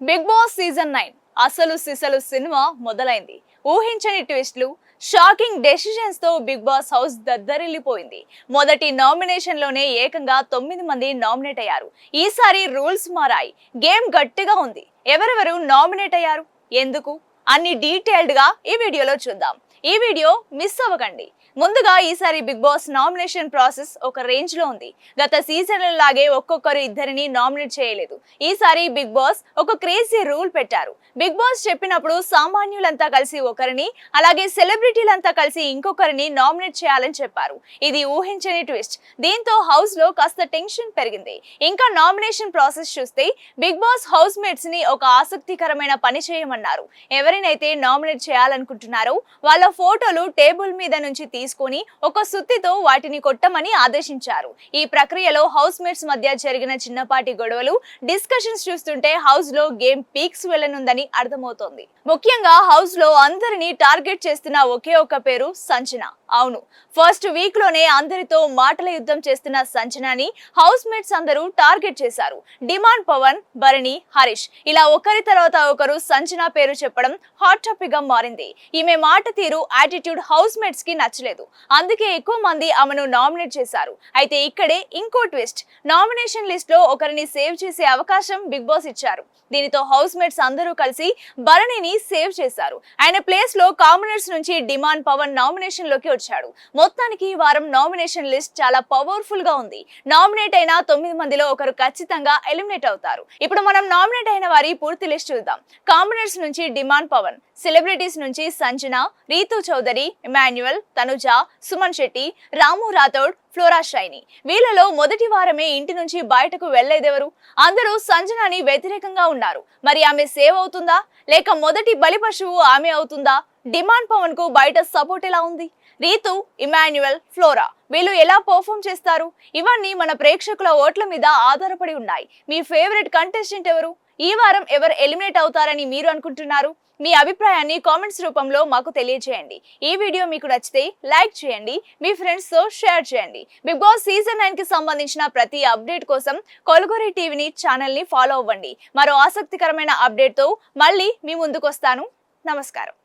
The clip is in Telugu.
బిగ్ బాస్ సీజన్ నైన్ అసలు సిసలు సినిమా మొదలైంది. ఊహించని ట్విస్ట్లు షాకింగ్ డెసిషన్స్తో బిగ్ బాస్ హౌస్ దద్దరిల్లిపోయింది. మొదటి నామినేషన్లోనే ఏకంగా తొమ్మిది మంది నామినేట్ అయ్యారు. ఈసారి రూల్స్ మారాయి. గేమ్ గట్టిగా ఉంది. ఎవరెవరు నామినేట్ అయ్యారు? ఎందుకు? అన్ని డీటెయిల్డ్గా ఈ వీడియోలో చూద్దాం. ఈ వీడియో మిస్ అవ్వకండి. ముందుగా ఈసారి బిగ్ బాస్ నామినేషన్ ప్రాసెస్ ఒక రేంజ్లో ఉంది. గత సీజన్ లాగే ఒక్కొక్కరు ఇద్దరిని నామినేట్ చేయలేదు. ఈసారి బిగ్ బాస్ ఒక క్రేజీ రూల్ పెట్టారు. బిగ్ బాస్ చెప్పినప్పుడు సామాన్యులంతా కలిసి ఒకరిని అలాగే సెలబ్రిటీలంతా కలిసి ఇంకొకరిని నామినేట్ చేయాలని చెప్పారు. ఇది ఊహించని ట్విస్ట్. దీంతో హౌస్లో కాస్త టెన్షన్ పెరిగింది. ఇంకా నామినేషన్ ప్రాసెస్ చూస్తే బిగ్ బాస్ హౌస్ మేట్స్ని ఒక ఆసక్తికరమైన పని చేయమన్నారు. ఎవరినైతే నామినేట్ చేయాలనుకుంటున్నారో వాళ్ళ ఫోటోలు టేబుల్ మీద నుంచి తీసుకుని ఒక సుత్తితో వాటిని కొట్టమని ఆదేశించారు. ఈ ప్రక్రియలో హౌస్ మేట్స్ మధ్య జరిగిన చిన్నపాటి గొడవలు డిస్కషన్స్ చూస్తుంటే హౌస్లో గేమ్ పీక్స్ వెళ్ళనుందని అర్థమవుతోంది. ముఖ్యంగా హౌస్లో అందరినీ టార్గెట్ చేస్తున్న ఒకే ఒక పేరు సంచన. అవును. ఫస్ట్ వీక్లోనే అందరితో మాటల యుద్ధం చేస్తున్న సంచనాని హౌస్ మేట్స్ అందరూ టార్గెట్ చేశారు. డిమాండ్ పవన్ భరణి హరీష్. ఇలా ఒకరి తర్వాత ఒకరు సంచన పేరు చెప్పడం హాట్ టాపిక్గా మారింది. ఈమె మాట తీరు యాటిట్యూడ్ హౌస్ మేట్స్కి నచ్చలేదు. అందుకే ఎక్కువ మంది ఆమెను నామినేట్ చేశారు. అయితే ఇక్కడే ఇంకో ట్విస్ట్. నామినేషన్ లిస్ట్లో ఒకరిని సేవ్ చేసే అవకాశం బిగ్ బాస్ ఇచ్చారు. దీనితో హౌస్ మేట్స్ అందరూ కలిసి భరణిని సేవ్ చేశారు. ఆయన ప్లేస్లో కామనర్స్ నుంచి డిమాండ్ పవన్ నామినేషన్లోకి తీసుకొచ్చాడు మొత్తానికి ఈ వారం నామినేషన్ లిస్ట్ చాలా పవర్ఫుల్గా ఉంది. నామినేట్ అయిన తొమ్మిది మందిలో ఒకరు ఖచ్చితంగా ఎలిమినేట్ అవుతారు. ఇప్పుడు మనం నామినేట్ అయిన వారి పూర్తి లిస్ట్ చూద్దాం. కాంబినర్స్ నుంచి డిమాండ్ పవన్ సెలబ్రిటీస్ నుంచి సంజన రీతు చౌదరి ఇమాన్యువల్ తనుజ సుమన్ శెట్టి రాము రాథోడ్ ఫ్లోరా షైని వీళ్ళలో మొదటి వారమే ఇంటి నుంచి బయటకు వెళ్ళేదెవరు అందరూ సంజనాని వ్యతిరేకంగా ఉన్నారు. మరి ఆమె సేవ్ అవుతుందా? లేక మొదటి బలి పశువు ఆమె అవుతుందా? డిమాండ్ పవన్కు బయట సపోర్ట్ ఎలా ఉంది? రీతు ఇమాన్యుయల్ ఫ్లోరా వీళ్ళు ఎలా పర్ఫామ్ చేస్తారు? ఇవన్నీ మన ప్రేక్షకుల ఓట్ల మీద ఆధారపడి ఉన్నాయి. మీ ఫేవరెట్ కంటెస్టెంట్ ఎవరు? ఈ వారం ఎవరు ఎలిమినేట్ అవుతారని మీరు అనుకుంటున్నారు? మీ అభిప్రాయాన్ని కామెంట్స్ రూపంలో మాకు తెలియజేయండి. ఈ వీడియో మీకు నచ్చితే లైక్ చేయండి మీ ఫ్రెండ్స్తో షేర్ చేయండి. బిగ్ బాస్ సీజన్ నైన్కి సంబంధించిన ప్రతి అప్డేట్ కోసం కొలుగొరి టీవీని ఛానల్ని ఫాలో అవ్వండి. మరో ఆసక్తికరమైన అప్డేట్తో మళ్ళీ మీ ముందుకు వస్తాను నమస్కారం.